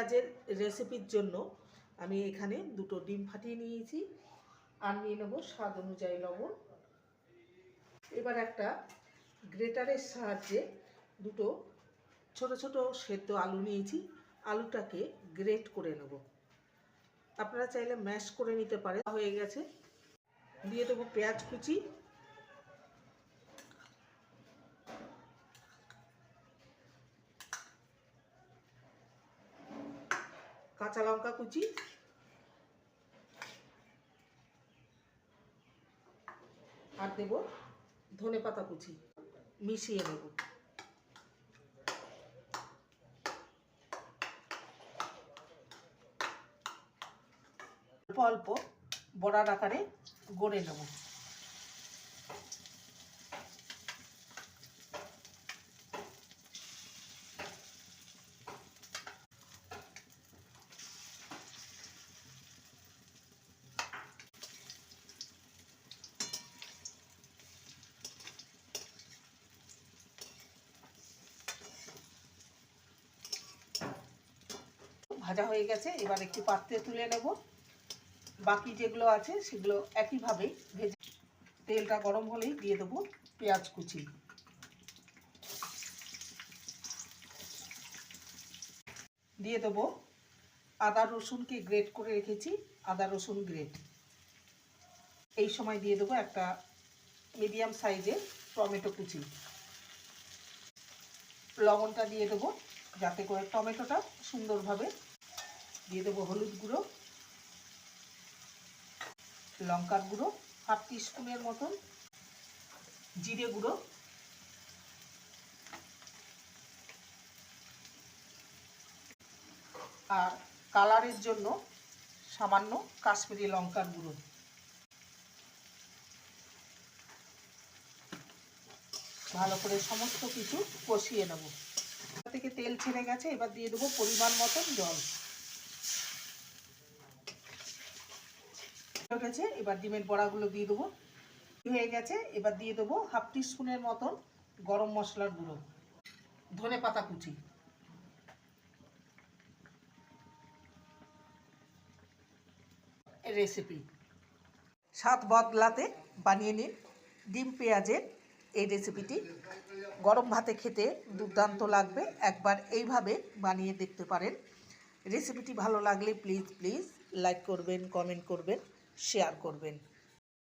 পেঁয়াজের রেসিপির জন্য আমি এখানে দুটো ডিম ফাটিয়ে নিয়েছি। আর নিয়ে নেব স্বাদ অনুযায়ী লবণ। এবার একটা গ্রেটারের সাহায্যে দুটো ছোট ছোট সেদ্ধ আলু নিয়েছি। আলুটাকে গ্রেট করে নেব। আপনারা চাইলে ম্যাশ করে নিতে পারেন। হয়ে গেছে। দিয়ে দেবো পেঁয়াজ কুচি। কাঁচা লঙ্কা কুচি। আর দেব ধনে পাতা কুচি। মিশিয়ে নেব। অল্প অল্প বড়ার আকারে গড়ে নেব। ভাজা হয়ে গেছে, এবার একটি পাত্রে তুলে নেব। বাকি যেগুলো আছে সেগুলো একইভাবে ভেজে তেলটা গরম হলেই দিয়ে দেবো পেঁয়াজ কুচি। দিয়ে দেবো আদা রসুনকে গ্রেট করে রেখেছি, আদা রসুন গ্রেট। এই সময় দিয়ে দেবো একটা মিডিয়াম সাইজের টমেটো কুচি। লবণটা দিয়ে দেবো, যাতে করে টমেটোটা সুন্দরভাবে দিয়ে দেবো হলুদ গুঁড়ো, লঙ্কার গুঁড়ো, হাফ টিস্পুনের মতন জিরে গুঁড়ো, আর কালারের জন্য সামান্য কাশ্মীরি লঙ্কার গুঁড়ো। ভালো করে সমস্ত কিছু কষিয়ে নেব। থেকে তেল ছেড়ে গেছে, এবার দিয়ে দেবো পরিমাণ মতন জল। গেছে, এবার ডিমের বড়াগুলো দিয়ে দেবো। হয়ে গেছে, এবার দিয়ে দেবো হাফ স্পুনের মতন গরম মশলার গুঁড়ো, ধনে পাতা কুচি। রেসিপি। স্বাদ বদলাতে বানিয়ে নিন ডিম পেঁয়াজের এই রেসিপিটি। গরম ভাতে খেতে দুর্দান্ত লাগবে, একবার এইভাবে বানিয়ে দেখতে পারেন। রেসিপিটি ভালো লাগলে প্লিজ প্লিজ লাইক করবেন, কমেন্ট করবেন। শেয়ার করবেন।